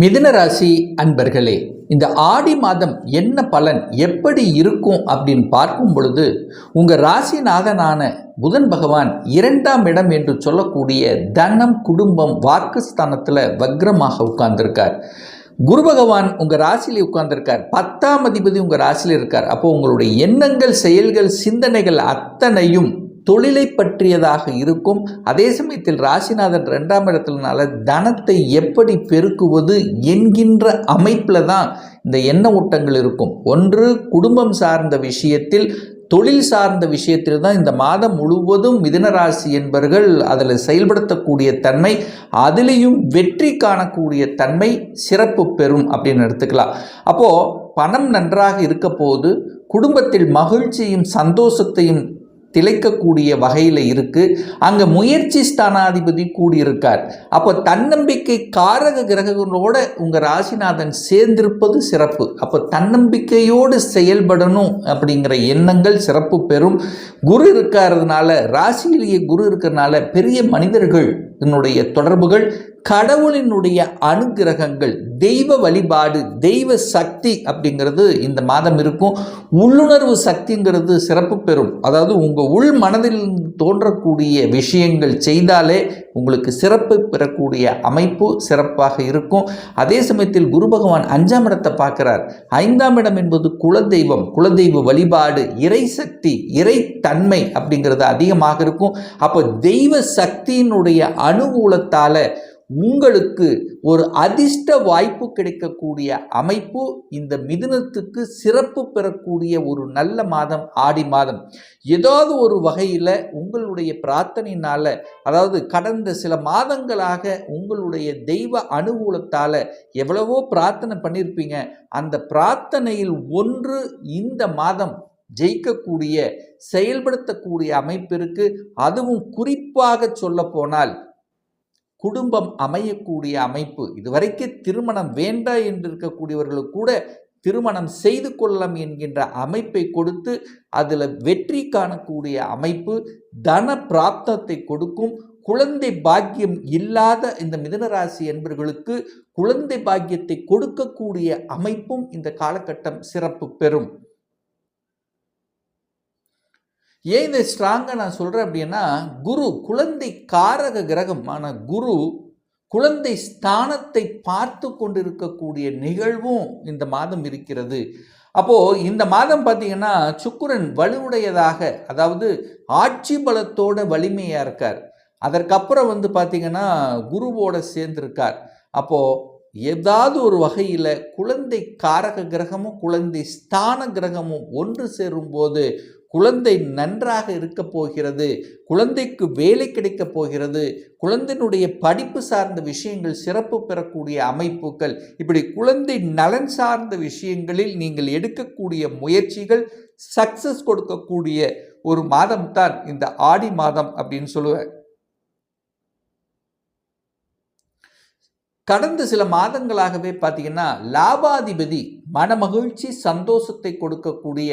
மிதுன ராசி அன்பர்களே இந்த ஆடி மாதம் என்ன பலன் எப்படி இருக்கும் அப்படின்னு பார்க்கும் பொழுது உங்கள் ராசிநாதனான புதன் பகவான் இரண்டாம் இடம் என்று சொல்லக்கூடிய தனம் குடும்பம் வாக்குஸ்தானத்தில் வக்ரமாக உட்கார்ந்திருக்கார். குரு பகவான் உங்கள் ராசியில் உட்கார்ந்திருக்கார். பத்தாம் அதிபதி உங்கள் ராசியில் இருக்கார். அப்போ உங்களுடைய எண்ணங்கள் செயல்கள் சிந்தனைகள் அத்தனையும் தொழிலை பற்றியதாக இருக்கும். அதே சமயத்தில் ராசிநாதன் ரெண்டாம் இடத்துலனால தனத்தை எப்படி பெருக்குவது என்கின்ற அமைப்பில் தான் இந்த எண்ண ஓட்டங்கள் இருக்கும். ஒன்று குடும்பம் சார்ந்த விஷயத்தில் தொழில் சார்ந்த விஷயத்தில் தான் இந்த மாதம் முழுவதும் மிதனராசி என்பவர்கள் அதில் செயல்படுத்தக்கூடிய தன்மை அதிலையும் வெற்றி காணக்கூடிய தன்மை சிறப்பு பெறும் அப்படின்னு எடுத்துக்கலாம். அப்போது பணம் நன்றாக இருக்க போது குடும்பத்தில் மகிழ்ச்சியும் சந்தோஷத்தையும் திளைக்கக்கூடிய வகையில் இருக்குது அங்கே முயற்சி ஸ்தானாதிபதி கூடியிருக்கார். அப்போ தன்னம்பிக்கை காரக கிரகங்களோட உங்கள் ராசிநாதன் சேர்ந்திருப்பது சிறப்பு. அப்போ தன்னம்பிக்கையோடு செயல்படணும் அப்படிங்கிற எண்ணங்கள் சிறப்பு பெறும். குரு இருக்கிறதுனால ராசியிலேயே குரு இருக்கிறதுனால பெரிய மனிதர்கள் என்னுடைய தொடர்புகள் கடவுளினுடைய அனுகிரகங்கள் தெய்வ வழிபாடு தெய்வ சக்தி அப்படிங்கிறது இந்த மாதம் இருக்கும். உள்ளுணர்வு சக்திங்கிறது சிறப்பு பெறும். அதாவது உங்கள் உள் மனதில் தோன்றக்கூடிய விஷயங்கள் செய்தாலே உங்களுக்கு சிறப்பு பெறக்கூடிய அமைப்பு சிறப்பாக இருக்கும். அதே சமயத்தில் குரு பகவான் அஞ்சாம் இடத்தை பார்க்கிறார். ஐந்தாம் இடம் என்பது குலதெய்வம் குலதெய்வ வழிபாடு இறை சக்தி இறை தன்மை அப்படிங்கிறது அதிகமாக இருக்கும். அப்போ தெய்வ சக்தியினுடைய அனுகூலத்தால் உங்களுக்கு ஒரு அதிர்ஷ்ட வாய்ப்பு கிடைக்கக்கூடிய அமைப்பு இந்த மிதுனத்துக்கு சிறப்பு பெறக்கூடிய ஒரு நல்ல மாதம் ஆடி மாதம். ஏதாவது ஒரு வகையில் உங்களுடைய பிரார்த்தனையினால் அதாவது கடந்த சில மாதங்களாக உங்களுடைய தெய்வ அனுகூலத்தால் எவ்வளவோ பிரார்த்தனை பண்ணியிருப்பீங்க அந்த பிரார்த்தனையில் ஒன்று இந்த மாதம் ஜெயிக்கக்கூடிய செயல்படுத்தக்கூடிய அமைப்பிற்கு அதுவும் குறிப்பாக சொல்ல போனால் குடும்பம் அமையக்கூடிய அமைப்பு. இதுவரைக்கும் திருமணம் வேண்டாம் என்று இருக்கக்கூடியவர்களுக்கு கூட திருமணம் செய்து கொள்ளலாம் என்கின்ற அமைப்பை கொடுத்து அதில் வெற்றி காணக்கூடிய அமைப்பு தன பிராப்தத்தை கொடுக்கும் குழந்தை பாக்கியம் இல்லாத இந்த மிதனராசி என்பர்களுக்கு குழந்தை பாக்கியத்தை கொடுக்கக்கூடிய அமைப்பும் இந்த காலகட்டம் சிறப்பு பெறும். ஏன் இதை ஸ்ட்ராங்காக நான் சொல்கிறேன் அப்படின்னா குரு குழந்தை காரக கிரகம் ஆனால் குரு குழந்தை ஸ்தானத்தை பார்த்து கொண்டிருக்கக்கூடிய நிகழ்வும் இந்த மாதம் இருக்கிறது. அப்போது இந்த மாதம் பார்த்தீங்கன்னா சுக்குரன் வலுவுடையதாக அதாவது ஆட்சி பலத்தோட வலிமையாக இருக்கார். அதற்கப்புறம் வந்து பார்த்தீங்கன்னா குருவோட சேர்ந்திருக்கார். அப்போது ஏதாவது ஒரு வகையில் குழந்தை காரக கிரகமும் குழந்தை ஸ்தான கிரகமும் ஒன்று சேரும்போது குழந்தை நன்றாக இருக்க போகிறது குழந்தைக்கு வேலை கிடைக்கப் போகிறது குழந்தையினுடைய படிப்பு சார்ந்த விஷயங்கள் சிறப்பு பெறக்கூடிய அமைப்புகள் இப்படி குழந்தை நலன் சார்ந்த விஷயங்களில் நீங்கள் எடுக்கக்கூடிய முயற்சிகள் சக்சஸ் கொடுக்கக்கூடிய ஒரு மாதம் தான் இந்த ஆடி மாதம் அப்படின்னு சொல்லுவேன் கடந்த சில மாதங்களாகவே பார்த்தீங்கன்னா லாபாதிபதி மனமகிழ்ச்சி சந்தோஷத்தை கொடுக்கக்கூடிய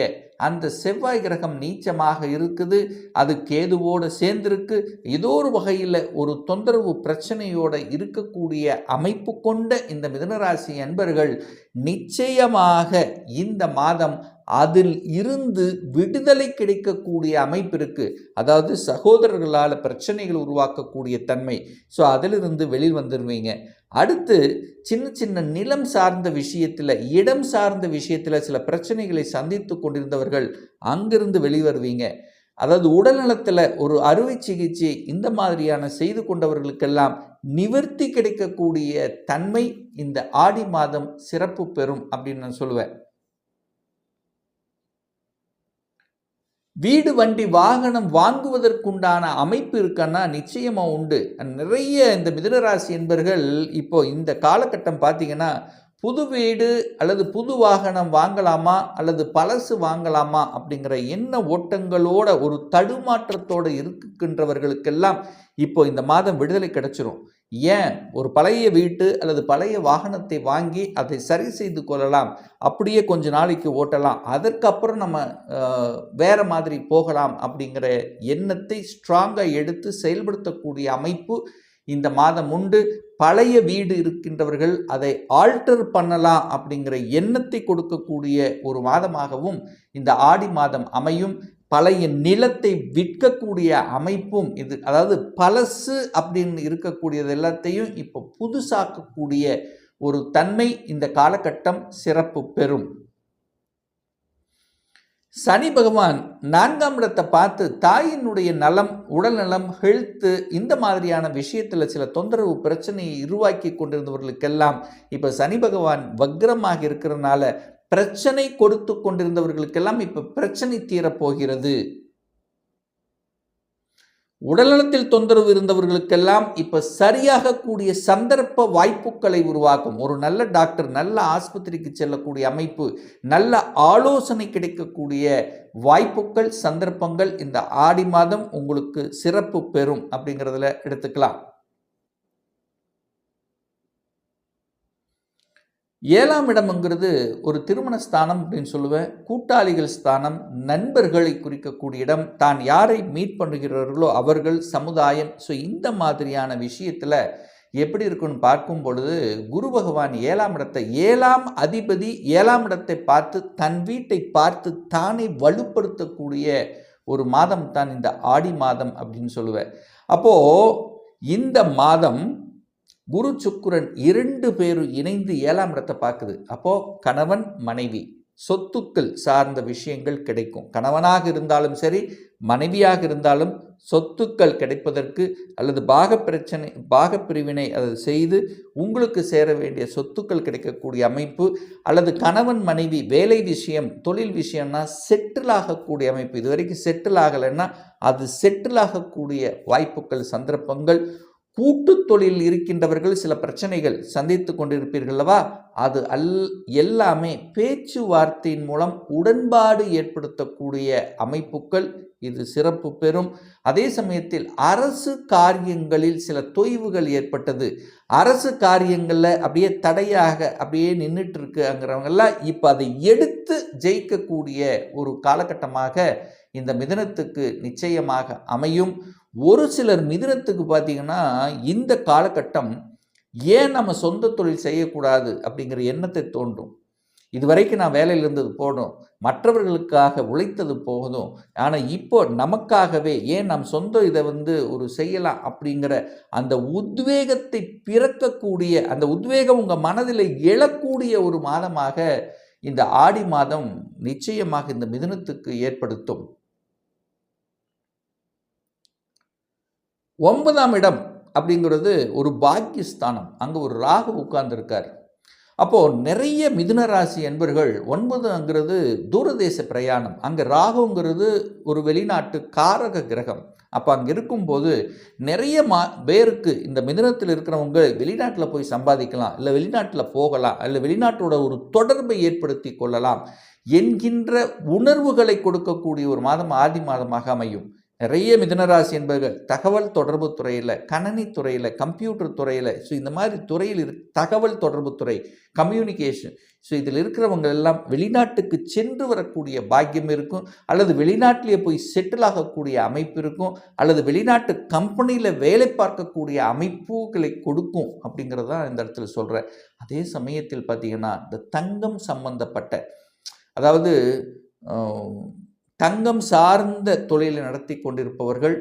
அந்த செவ்வாய் கிரகம் நீச்சமாக இருக்குது. அது கேதுவோடு சேர்ந்திருக்கு. ஏதோ ஒரு வகையில் ஒரு தொந்தரவு பிரச்சனையோடு இருக்கக்கூடிய அமைப்பு கொண்ட இந்த மிதனராசி அன்பர்கள் நிச்சயமாக இந்த மாதம் அதில் இருந்து விடுதலை கிடைக்கக்கூடிய அமைப்பு இருக்குது அதாவது சகோதரர்களால் பிரச்சனைகள் உருவாக்கக்கூடிய தன்மை. ஸோ அதிலிருந்து வெளியில் வந்துடுவீங்க அடுத்து சின்ன சின்ன நிலம் சார்ந்த விஷயத்தில் இடம் சார்ந்த விஷயத்தில் சில பிரச்சனைகளை சந்தித்து கொண்டிருந்தவர்கள் அங்கிருந்து வெளிவருவீங்க அதாவது உடல்நலத்தில் ஒரு அறுவை சிகிச்சை இந்த மாதிரியான செய்து கொண்டவர்களுக்கெல்லாம் நிவர்த்தி கிடைக்கக்கூடிய தன்மை இந்த ஆடி மாதம் சிறப்பு பெறும் அப்படின்னு நான் சொல்லுவேன். வீடு வண்டி வாகனம் வாங்குவதற்குண்டான அமைப்பு இருக்கன்னா நிச்சயமாக உண்டு. நிறைய இந்த மிதனராசி என்பர்கள் இப்போ இந்த காலகட்டம் பார்த்தீங்கன்னா புது வீடு அல்லது புது வாகனம் வாங்கலாமா அல்லது பழசு வாங்கலாமா அப்படிங்கிற எண்ண ஓட்டங்களோட ஒரு தடுமாற்றத்தோடு இருக்கின்றவர்களுக்கெல்லாம் இப்போ இந்த மாதம் விடுதலை கிடைச்சிரும். ஏன் ஒரு பழைய வீட்டு அல்லது பழைய வாகனத்தை வாங்கி அதை சரி செய்து கொள்ளலாம் அப்படியே கொஞ்ச நாளைக்கு ஓட்டலாம் அதற்கப்புறம் நம்ம வேறு மாதிரி போகலாம் அப்படிங்கிற எண்ணத்தை ஸ்ட்ராங்காக எடுத்து செயல்படுத்தக்கூடிய அமைப்பு இந்த மாதம் உண்டு. பழைய வீடு இருக்கின்றவர்கள் அதை ஆல்டர் பண்ணலாம் அப்படிங்கிற எண்ணத்தை கொடுக்கக்கூடிய ஒரு மாதமாகவும் இந்த ஆடி மாதம் அமையும். பழைய நிலத்தை விற்கக்கூடிய அமைப்பும் இது. அதாவது பழசு அப்படின்னு இருக்கக்கூடியது எல்லாத்தையும் இப்போ புதுசாக்கக்கூடிய ஒரு தன்மை இந்த காலகட்டம் சிறப்பு பெறும். சனி பகவான் நான்காம் இடத்தை பார்த்து தாயினுடைய நலம் உடல் நலம் ஹெல்த்து இந்த மாதிரியான விஷயத்தில் சில தொந்தரவு பிரச்சனையை உருவாக்கி கொண்டிருந்தவர்களுக்கெல்லாம் இப்போ சனி பகவான் வக்ரமாக இருக்கிறதுனால பிரச்சனை கொடுத்து கொண்டிருந்தவர்களுக்கெல்லாம் இப்போ பிரச்சனை தீரப்போகிறது. உடல்நலத்தில் தொந்தரவு இருந்தவர்களுக்கெல்லாம் இப்போ சரியாக கூடிய சந்தர்ப்ப வாய்ப்புகளை உருவாக்கும். ஒரு நல்ல டாக்டர் நல்ல ஆஸ்பத்திரிக்கு செல்லக்கூடிய அமைப்பு நல்ல ஆலோசனை கிடைக்கக்கூடிய வாய்ப்புகள் சந்தர்ப்பங்கள் இந்த ஆடி மாதம் உங்களுக்கு சிறப்பு பெறும் அப்படிங்கிறதுல எடுத்துக்கலாம். ஏழாம் இடம்ங்கிறது ஒரு திருமண ஸ்தானம் அப்படின்னு சொல்லுவேன். கூட்டாளிகள் ஸ்தானம் நண்பர்களை குறிக்கக்கூடிய இடம். தான் யாரை மீட் பண்ணுகிறார்களோ அவர்கள் சமுதாயம். ஸோ இந்த மாதிரியான விஷயத்தில் எப்படி இருக்குன்னு பார்க்கும் பொழுது குரு பகவான் ஏழாம் இடத்தை ஏழாம் அதிபதி ஏழாம் இடத்தை பார்த்து தன் வீட்டை பார்த்து தானே வலுப்படுத்தக்கூடிய ஒரு மாதம் தான் இந்த ஆடி மாதம் அப்படின்னு சொல்லுவேன். அப்போது இந்த மாதம் குரு சுக்குரன் இரண்டு பேரும் இணைந்து ஏழாம் இடத்தை பார்க்குது. அப்போ கணவன் மனைவி சொத்துக்கள் சார்ந்த விஷயங்கள் கிடைக்கும். கணவனாக இருந்தாலும் சரி மனைவியாக இருந்தாலும் சொத்துக்கள் கிடைப்பதற்கு அல்லது பாக பிரச்சனை பாக பிரிவினை அதை செய்து உங்களுக்கு சேர வேண்டிய சொத்துக்கள் கிடைக்கக்கூடிய அமைப்பு அல்லது கணவன் மனைவி வேலை விஷயம் தொழில் விஷயம்னா செட்டில் ஆகக்கூடிய அமைப்பு. இது வரைக்கும் செட்டில் ஆகலைன்னா அது செட்டில் ஆகக்கூடிய வாய்ப்புகள் சந்தர்ப்பங்கள் கூட்டு தொழில் இருக்கின்றவர்கள் சில பிரச்சனைகள் சந்தித்து கொண்டிருப்பீர்களவா அது அல் எல்லாமே பேச்சுவார்த்தையின் மூலம் உடன்பாடு ஏற்படுத்தக்கூடிய அமைப்புகள். இது சிறப்பு பெறும். அதே சமயத்தில் அரசு காரியங்களில் சில தொய்வுகள் ஏற்பட்டது. அரசு காரியங்களில் அப்படியே தடையாக அப்படியே நின்றுட்டு இருக்குங்கிறவங்கெல்லாம் இப்போ அதை எடுத்து ஜெயிக்கக்கூடிய ஒரு காலகட்டமாக இந்த மிதனத்துக்கு நிச்சயமாக அமையும். ஒரு சிலர் மிதனத்துக்கு பார்த்தீங்கன்னா இந்த காலகட்டம் ஏன் நம்ம சொந்த தொழில் செய்யக்கூடாது அப்படிங்கிற எண்ணத்தை தோன்றும் இது வரைக்கும் நான் வேலையில் இருந்தது போதும் மற்றவர்களுக்காக உழைத்தது போதும் ஆனால் இப்போ நமக்காகவே ஏன் நம் சொந்த இதை வந்து ஒரு செய்யலாம் அப்படிங்கிற அந்த உத்வேகத்தை பிறக்கக்கூடிய அந்த உத்வேகம் உங்கள் மனதில் எழக்கூடிய ஒரு மாதமாக இந்த ஆடி மாதம் நிச்சயமாக இந்த மிதனத்துக்கு ஏற்படுத்தும். ஒன்பதாம் இடம் அப்படிங்கிறது ஒரு பாக்கியஸ்தானம். அங்கே ஒரு ராகு உட்கார்ந்துருக்கார். அப்போது நிறைய மிதுன ராசி என்பர்கள் ஒன்பதுங்கிறது தூரதேச பிரயாணம். அங்கே ராகுங்கிறது ஒரு வெளிநாட்டு காரக கிரகம். அப்போ அங்கே இருக்கும்போது நிறைய மா பேருக்கு இந்த மிதனத்தில் இருக்கிறவங்க வெளிநாட்டில் போய் சம்பாதிக்கலாம் இல்லை வெளிநாட்டில் போகலாம் இல்லை வெளிநாட்டோட ஒரு தொடர்பை ஏற்படுத்தி கொள்ளலாம் என்கின்ற உணர்வுகளை கொடுக்கக்கூடிய ஒரு மாதம் ஆதி மாதமாக அமையும். நிறைய மிதனராசி என்பவர்கள் தகவல் தொடர்பு துறையில் கணனி துறையில் கம்ப்யூட்டர் துறையில் ஸோ இந்த மாதிரி துறையில் இரு தகவல் தொடர்பு துறை கம்யூனிகேஷன் ஸோ இதில் இருக்கிறவங்க எல்லாம் வெளிநாட்டுக்கு சென்று வரக்கூடிய பாக்கியம் இருக்கும் அல்லது வெளிநாட்டிலேயே போய் செட்டில் ஆகக்கூடிய அமைப்பு இருக்கும் அல்லது வெளிநாட்டு கம்பெனியில் வேலை பார்க்கக்கூடிய அமைப்புகளை கொடுக்கும் அப்படிங்கிறது தான் இந்த இடத்துல சொல்கிறேன் அதே சமயத்தில் பார்த்திங்கன்னா இந்த தங்கம் சம்பந்தப்பட்ட அதாவது தங்கம் சார்ந்த தொழிலை நடத்தி கொண்டிருப்பவர்கள்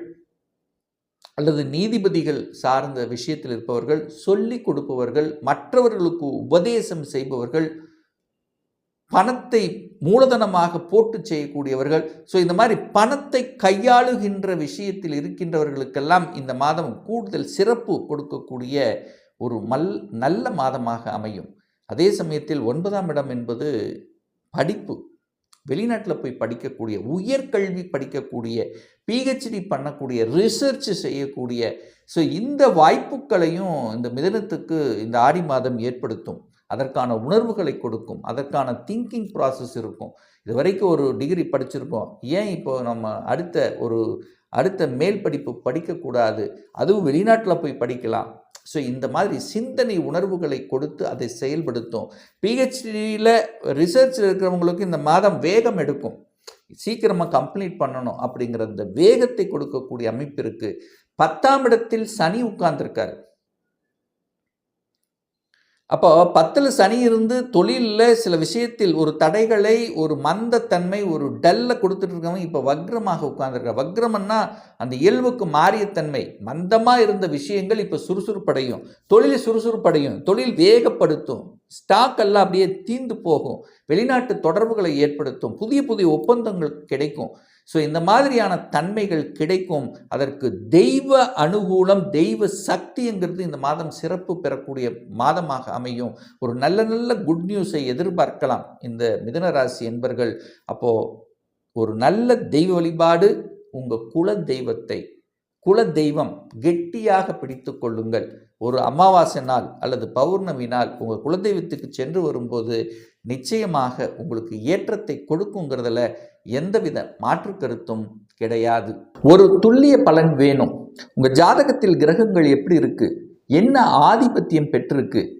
அல்லது நீதிபதிகள் சார்ந்த விஷயத்தில் இருப்பவர்கள் சொல்லி கொடுப்பவர்கள் மற்றவர்களுக்கு உபதேசம் செய்பவர்கள் பணத்தை மூலதனமாக போட்டு செய்யக்கூடியவர்கள். ஸோ இந்த மாதிரி பணத்தை கையாளுகின்ற விஷயத்தில் இருக்கின்றவர்களுக்கெல்லாம் இந்த மாதம் கூடுதல் சிறப்பு கொடுக்கக்கூடிய ஒரு மல் நல்ல மாதமாக அமையும். அதே சமயத்தில் ஒன்பதாம் இடம் என்பது படிப்பு. வெளிநாட்டில் போய் படிக்கக்கூடிய உயர்கல்வி படிக்கக்கூடிய பிஹெச்டி பண்ணக்கூடிய ரிசர்ச் செய்யக்கூடிய ஸோ இந்த வாய்ப்புகளையும் இந்த மிதனத்துக்கு இந்த ஆடி மாதம் ஏற்படுத்தும். அதற்கான உணர்வுகளை கொடுக்கும் அதற்கான திங்கிங் ப்ராசஸ் இருக்கும். இது வரைக்கும் ஒரு டிகிரி படிச்சிருக்கோம். ஏன் இப்போ நம்ம அடுத்த ஒரு அடுத்த மேல் படிப்பு படிக்கக்கூடாது? அதுவும் வெளிநாட்டில் போய் படிக்கலாம். ஸோ இந்த மாதிரி சிந்தனை உணர்வுகளை கொடுத்து அதை செயல்படுத்தும். பிஹெச்டியில் ரிசர்ச்சில் இருக்கிறவங்களுக்கு இந்த மாதம் வேகம் எடுக்கும். சீக்கிரமாக கம்ப்ளீட் பண்ணணும் அப்படிங்கிற அந்த வேகத்தை கொடுக்கக்கூடிய அமைப்பு இருக்குது பத்தாம் இடத்தில் சனி உட்கார்ந்துருக்காரு. அப்போ பத்தில் சனி இருந்து தொழிலில் சில விஷயத்தில் ஒரு தடைகளை ஒரு மந்தத்தன்மை ஒரு டல்ல கொடுத்துட்டு இருக்கவங்க இப்போ வக்ரமாக உட்கார்ந்துருக்க. வக்ரம்னா அந்த இயல்புக்கு மாறிய தன்மை. மந்தமாக இருந்த விஷயங்கள் இப்போ சுறுசுறுப்படையும். தொழில் சுறுசுறுப்படையும். தொழில் வேகப்படுத்தும். ஸ்டாக் எல்லாம் அப்படியே தீந்து போகும். வெளிநாட்டு தொடர்புகளை ஏற்படுத்தும். புதிய புதிய ஒப்பந்தங்கள் கிடைக்கும். ஸோ இந்த மாதிரியான தன்மைகள் கிடைக்கும். அதற்கு தெய்வ அனுகூலம் தெய்வ சக்திங்கிறது இந்த மாதம் சிறப்பு பெறக்கூடிய மாதமாக அமையும். ஒரு நல்ல நல்ல குட் நியூஸை எதிர்பார்க்கலாம். இந்த மிதனராசி என்பர்கள் அப்போது ஒரு நல்ல தெய்வ வழிபாடு உங்கள் குல தெய்வத்தை குல தெய்வம் கெட்டியாக பிடித்து கொள்ளுங்கள். ஒரு அமாவாசை நாள் அல்லது பௌர்ணமி நாள் உங்கள் குலதெய்வத்துக்கு சென்று வரும்போது நிச்சயமாக உங்களுக்கு ஏற்றத்தை கொடுக்குங்கிறதுல எந்தவித மாற்று கருத்தும் கிடையாது. ஒரு துல்லிய பலன் வேணும். உங்கள் ஜாதகத்தில் கிரகங்கள் எப்படி இருக்கு? என்ன ஆதிபத்தியம் பெற்றிருக்கு?